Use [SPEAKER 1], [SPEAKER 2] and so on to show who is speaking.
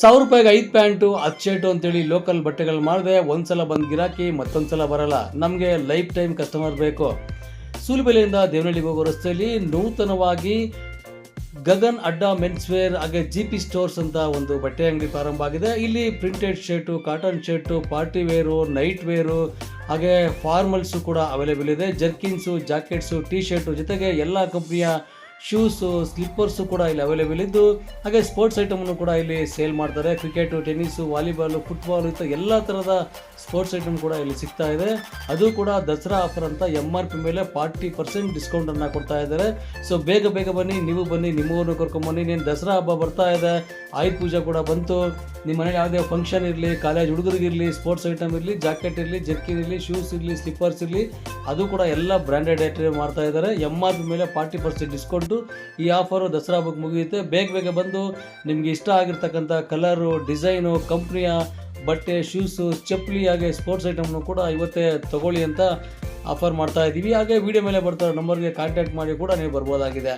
[SPEAKER 1] ಸಾವಿರ ರೂಪಾಯಿಗೆ ಐದು ಪ್ಯಾಂಟು, ಹತ್ತು ಶರ್ಟು ಅಂತೇಳಿ ಲೋಕಲ್ ಬಟ್ಟೆಗಳು ಮಾಡಿದೆ, ಒಂದ್ಸಲ ಬಂದು ಗಿರಾಕಿ, ಮತ್ತೊಂದ್ಸಲ ಬರಲ್ಲ. ನಮಗೆ ಲೈಫ್ ಟೈಮ್ ಕಸ್ಟಮರ್ ಬೇಕು. ಸೂಲಿಬೆಲೆಯಿಂದ ದೇವನಹಳ್ಳಿಗೆ ಹೋಗೋ ರಸ್ತೆಯಲ್ಲಿ ನೂತನವಾಗಿ ಗಗನ್ ಅಡ್ಡ ಮೆನ್ಸ್ ವೇರ್ ಹಾಗೆ ಜಿ ಪಿ ಸ್ಟೋರ್ಸ್ ಅಂತ ಒಂದು ಬಟ್ಟೆ ಅಂಗಡಿ ಪ್ರಾರಂಭ ಆಗಿದೆ. ಇಲ್ಲಿ printed shirt cotton shirt party wear night wear ಹಾಗೆ ಫಾರ್ಮಲ್ಸು ಕೂಡ ಅವೈಲೇಬಲ್ ಇದೆ. ಜರ್ಕಿನ್ಸು ಜಾಕೆಟ್ಸು ಟೀ ಶರ್ಟು ಜೊತೆಗೆ ಎಲ್ಲ ಕಂಪ್ನಿಯ ಶೂಸು, ಸ್ಲಿಪ್ಪರ್ಸು ಕೂಡ ಇಲ್ಲಿ ಅವೈಲೇಬಲ್ ಇದ್ದು, ಹಾಗೆ ಸ್ಪೋರ್ಟ್ಸ್ ಐಟಮನ್ನು ಕೂಡ ಇಲ್ಲಿ ಸೇಲ್ ಮಾಡ್ತಾರೆ. ಕ್ರಿಕೆಟು ಟೆನ್ನಿಸು ವಾಲಿಬಾಲು ಫುಟ್ಬಾಲ್ ಇಂಥ ಎಲ್ಲ ಥರದ ಸ್ಪೋರ್ಟ್ಸ್ ಐಟಮ್ ಕೂಡ ಇಲ್ಲಿ ಸಿಗ್ತಾ ಇದೆ. ಅದು ಕೂಡ ದಸರಾ ಆಫರ್ ಅಂತ ಎಂ ಆರ್ ಪಿ ಮೇಲೆ ಫಾರ್ಟಿ ಪರ್ಸೆಂಟ್ ಡಿಸ್ಕೌಂಟನ್ನು ಕೊಡ್ತಾ ಇದ್ದಾರೆ. ಸೊ ಬೇಗ ಬೇಗ ಬನ್ನಿ, ನೀವು ಬನ್ನಿ, ನಿಮ್ಮೂರನ್ನು ಕರ್ಕೊಂಬನ್ನಿ. ನೀನು ದಸರಾ ಹಬ್ಬ ಬರ್ತಾ ಇದೆ, ಆಯುಧ ಪೂಜೆ ಕೂಡ ಬಂತು. ನಿಮ್ಮ ಮನೇಲಿ ಯಾವುದೇ ಫಂಕ್ಷನ್ ಇರಲಿ ಕಾಲೇಜ್ ಹುಡುಗರಿಗಿರಲಿ ಸ್ಪೋರ್ಟ್ಸ್ ಐಟಮ್ ಇರಲಿ ಜಾಕೆಟ್ ಇರಲಿ ಜರ್ಕಿನ್ ಇರಲಿ ಶೂಸ್ ಇರಲಿ ಸ್ಲಿಪ್ಪರ್ಸ್ ಇರಲಿ, ಅದು ಕೂಡ ಎಲ್ಲ ಬ್ರ್ಯಾಂಡೆಡ್ ಐಟಮ್ ಮಾಡ್ತಾ ಇದ್ದಾರೆ. ಎಂ ಆರ್ ಪಿ ಮೇಲೆ ಫಾರ್ಟಿ ಪರ್ಸೆಂಟ್ ಡಿಸ್ಕೌಂಟು ಈ ಆಫರು ದಸರಾ ಹಬ್ಬಕ್ಕೆ ಮುಗಿಯುತ್ತೆ. ಬೇಗ ಬೇಗ ಬಂದು ನಿಮಗೆ ಇಷ್ಟ ಆಗಿರ್ತಕ್ಕಂಥ ಕಲರು, ಡಿಸೈನು, ಕಂಪ್ನಿಯ ಬಟ್ಟೆ ಶೂಸು ಚಪ್ಪಲಿ ಹಾಗೆ ಸ್ಪೋರ್ಟ್ಸ್ ಐಟಮ್ನು ಕೂಡ ಇವತ್ತೇ ತಗೊಳ್ಳಿ ಅಂತ ಆಫರ್ ಮಾಡ್ತಾ ಇದ್ದೀವಿ ಹಾಗೆ ವಿಡಿಯೋ ಮೇಲೆ ಬರ್ತಾ ನಂಬರ್ಗೆ ಕಾಂಟ್ಯಾಕ್ಟ್ ಮಾಡಿ ಕೂಡ ನೀವು ಬರ್ಬೋದಾಗಿದೆ.